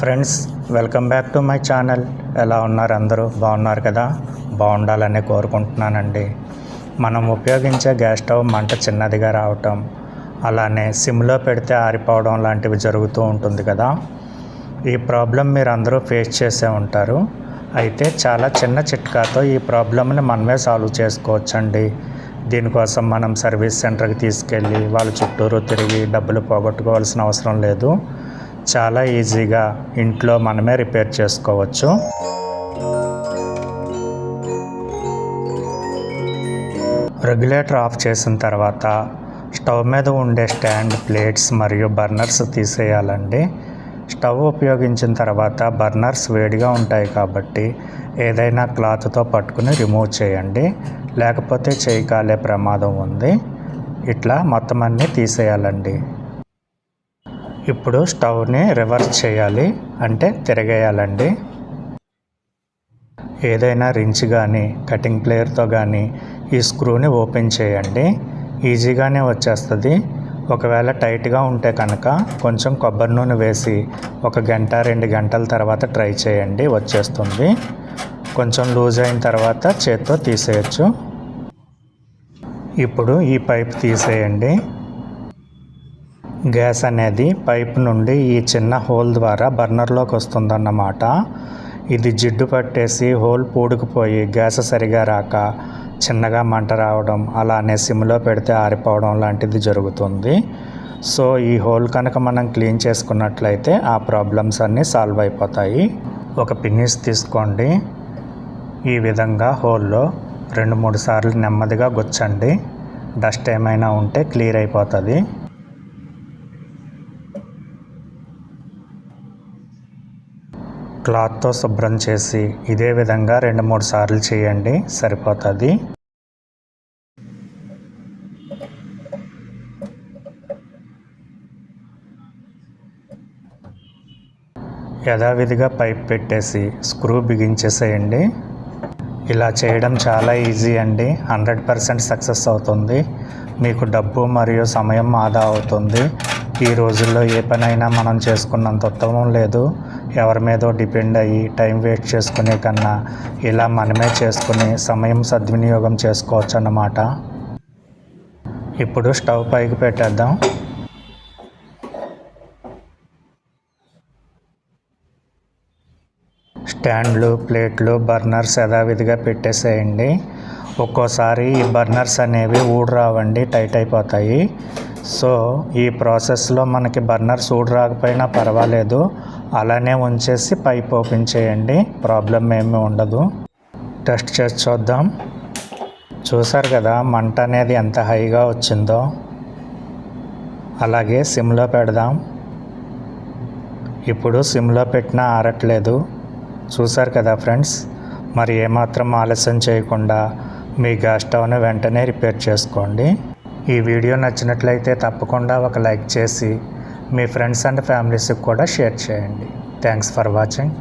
Friends welcome back to my channel. ఎలా ఉన్నారు అందరూ? బాగున్నారు కదా? బాగుండాలని కోరుకుంటున్నానండి. మనం ఉపయోగించే గ్యాస్ స్టవ్ మంట చిన్నదిగా రావటం అలానే సిమ్లో పెడితే ఆరిపోవడం లాంటివి జరుగుతూ ఉంటుంది కదా? ఈ ప్రాబ్లం మీరు అందరూ ఫేస్ చేసే ఉంటారు. అయితే చాలా చిన్న చిట్కాతో ఈ ప్రాబ్లమ్ని మనమే సాల్వ్ చేసుకోవచ్చండి. దీనికోసం మనం సర్వీస్ సెంటర్కి తీసుకెళ్ళి వాళ్ళ చుట్టూరు తిరిగి డబ్బులు పోగొట్టుకోవాల్సిన అవసరం లేదు. చాలా ఈజీగా ఇంట్లో మనమే రిపేర్ చేసుకోవచ్చు. రెగ్యులేటర్ ఆఫ్ చేసిన తర్వాత స్టవ్ మీద ఉండే స్టాండ్ ప్లేట్స్ మరియు బర్నర్స్ తీసేయాలండి. స్టవ్ ఉపయోగించిన తర్వాత బర్నర్స్ వేడిగా ఉంటాయి కాబట్టి ఏదైనా క్లాత్తో పట్టుకుని రిమూవ్ చేయండి. లేకపోతే చేయి కాలే ప్రమాదం ఉంది. ఇట్లా మొత్తం అన్నీ తీసేయాలండి. ఇప్పుడు స్టవ్ని రివర్స్ చేయాలి. అంటే తిరగేయాలండి. ఏదైనా రించ్ కానీ కటింగ్ ప్లేయర్తో కానీ ఈ స్క్రూని ఓపెన్ చేయండి. ఈజీగానే వచ్చేస్తుంది. ఒకవేళ టైట్గా ఉంటే కనుక కొంచెం కొబ్బరి నూనె వేసి ఒక గంట రెండు గంటల తర్వాత ట్రై చేయండి. వచ్చేస్తుంది. కొంచెం లూజ్ అయిన తర్వాత చేత్తో తీసేయచ్చు. ఇప్పుడు ఈ పైప్ తీసేయండి. గ్యాస్ అనేది పైప్ నుండి ఈ చిన్న హోల్ ద్వారా బర్నర్లోకి వస్తుందన్నమాట. ఇది జిడ్డు పట్టేసి హోల్ పూడుకుపోయి గ్యాస్ సరిగా రాక చిన్నగా మంట రావడం అలానే సిమ్లో పెడితే ఆరిపోవడం లాంటిది జరుగుతుంది. సో ఈ హోల్ కనుక మనం క్లీన్ చేసుకున్నట్లయితే ఆ ప్రాబ్లమ్స్ అన్నీ సాల్వ్ అయిపోతాయి. ఒక పిన్నిస్ తీసుకోండి. ఈ విధంగా హోల్లో రెండు మూడు సార్లు నెమ్మదిగా గుచ్చండి. డస్ట్ ఏమైనా ఉంటే క్లియర్ అయిపోతుంది. క్లాత్తో శుభ్రం చేసి ఇదే విధంగా రెండు మూడు సార్లు చేయండి సరిపోతుంది. యథావిధిగా పైప్ పెట్టేసి స్క్రూ బిగించేసేయండి. ఇలా చేయడం చాలా ఈజీ అండి. హండ్రెడ్ పర్సెంట్ సక్సెస్ అవుతుంది. మీకు డబ్బు మరియు సమయం ఆదా అవుతుంది. ఈ రోజుల్లో ఏ పనైనా మనం చేసుకున్నంత ఉత్తమం లేదు. ఎవరి మీదో డిపెండ్ అయ్యి టైం వేస్ట్ చేసుకునే కన్నా ఇలా మనమే చేసుకుని సమయం సద్వినియోగం చేసుకోవచ్చు అన్నమాట ఇప్పుడు స్టవ్ పైకి పెట్టేద్దాం. స్టాండ్లు ప్లేట్లు బర్నర్స్ యథావిధిగా పెట్టేసేయండి. ఒక్కోసారి ఈ బర్నర్స్ అనేవి ఊడు రావండి టైట్ అయిపోతాయి. సో ఈ ప్రాసెస్లో మనకి బర్నర్స్ ఊడు రాకపోయినా పర్వాలేదు. అలానే ఉంచేసి పైప్ ఓపెన్ చేయండి. ప్రాబ్లం ఏమీ ఉండదు. టెస్ట్ చేసి చూద్దాం. చూసారు కదా మంట అనేది ఎంత హైగా వచ్చిందో. అలాగే సిమ్లో పెడదాం. ఇప్పుడు సిమ్లో పెట్టినా ఆరట్లేదు. చూసారు కదా ఫ్రెండ్స్ మరి ఏమాత్రం ఆలస్యం చేయకుండా మీ గ్యాస్ స్టవ్ని వెంటనే రిపేర్ చేసుకోండి. ఈ వీడియో నచ్చినట్లయితే తప్పకుండా ఒక లైక్ చేసి మీ ఫ్రెండ్స్ అండ్ ఫ్యామిలీస్కి కూడా షేర్ చేయండి. Thanks for watching